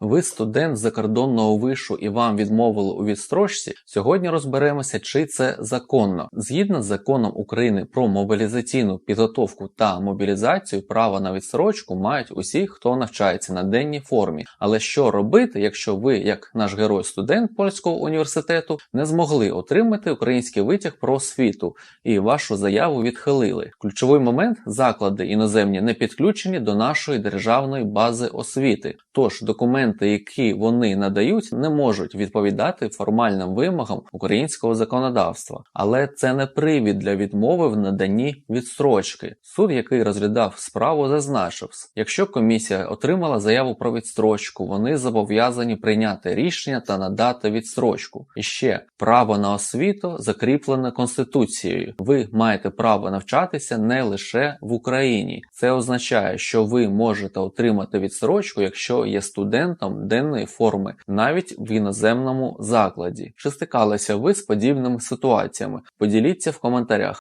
Ви студент закордонного вишу і вам відмовили у відстрочці. Сьогодні розберемося, чи це законно. Згідно з законом України про мобілізаційну підготовку та мобілізацію, право на відстрочку мають усі, хто навчається на денній формі. Але що робити, якщо ви, як наш герой студент польського університету, не змогли отримати український витяг про освіту і вашу заяву відхилили? Ключовий момент заклади іноземні не підключені до нашої державної бази освіти. Тож документи, які вони надають, не можуть відповідати формальним вимогам українського законодавства. Але це не привід для відмови в наданні відстрочки. Суд, який розглядав справу, зазначив, якщо комісія отримала заяву про відстрочку, вони зобов'язані прийняти рішення та надати відстрочку. І ще право на освіту закріплене конституцією. Ви маєте право навчатися не лише в Україні. Це означає, що ви можете отримати відстрочку, якщо є студентом денної форми, навіть в іноземному закладі. Чи стикалися ви з подібними ситуаціями? Поділіться в коментарях.